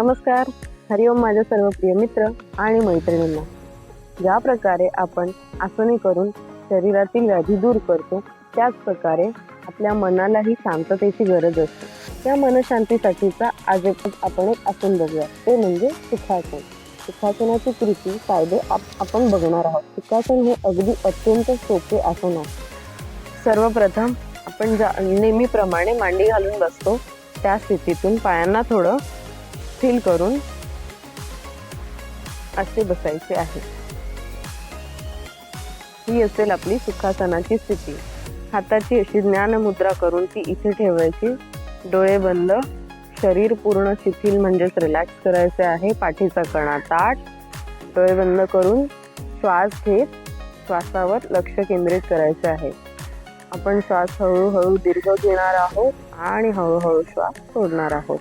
नमस्कार. हरिओम माझ्या सर्व प्रिय मित्र आणि मैत्रिणींना. ज्या प्रकारे आपण आसने करून शरीरातील व्याधी दूर करतो त्याच प्रकारे आपल्या मनालाही शांततेची गरज असते. त्या मनशांतीसाठीचा आज एक आपण एक आसन बघूया. ते म्हणजे सुखासन. सुखासनाची कृती फायदे आप- आपण बघणार आहोत. सुखासन हे अगदी अत्यंत सोपे आसन आहे. सर्वप्रथम आपण ज्या नेहमीप्रमाणे मांडी घालून बसतो त्या स्थितीतून पायांना थोडं फील करून असे बसायचे आहे. ही असेल आपली सुखासनाची स्थिती. हाताची अशी ज्ञान मुद्रा करून ती इथे ठेवायची. डोळे बंद. शरीर पूर्ण शिथिल म्हणजेच रिलॅक्स करायचे आहे. पाठीचा कणा ताट डोळे बंद करून श्वास घेत श्वासावर लक्ष केंद्रित करायचे आहे. आपण श्वास हळूहळू दीर्घ घेणार आहोत आणि हळूहळू श्वास सोडणार आहोत.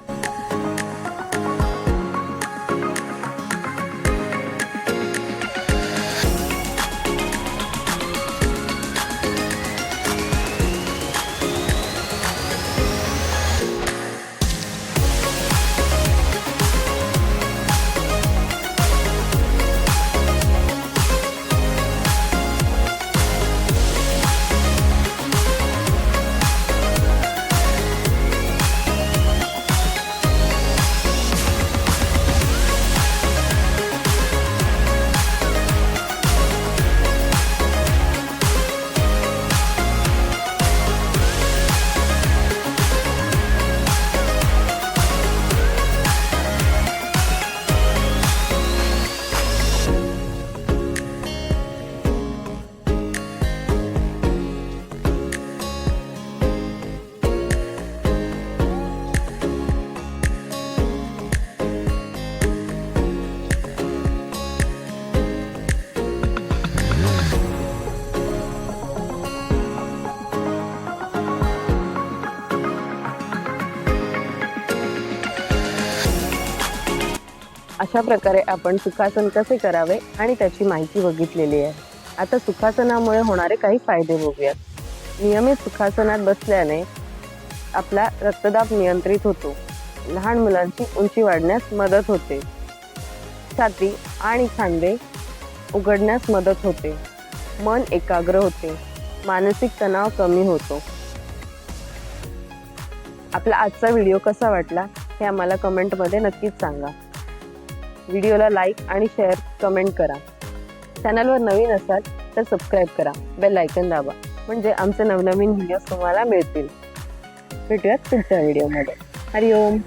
अशा प्रकारे आपण सुखासन कसे करावे आणि त्याची माहिती बघितलेली आहे. आता सुखासनामुळे होणारे काही फायदे बघूयात. नियमित सुखासनात बसल्याने आपला रक्तदाब नियंत्रित होतो. लहान मुलांची उंची वाढण्यास मदत होते. छाती आणि खांदे उघडण्यास मदत होते. मन एकाग्र होते. मानसिक तणाव कमी होतो. आपला आजचा व्हिडिओ कसा वाटला हे आम्हाला कमेंटमध्ये नक्कीच सांगा. व्हिडिओला लाईक आणि शेअर कमेंट करा. चॅनलवर नवीन असाल तर सबस्क्राईब करा. बेल आयकन दाबा. म्हणजे आमचे नवनवीन व्हिडिओज तुम्हाला मिळतील. भेटूयात पुढच्या व्हिडिओमध्ये. हरिओम.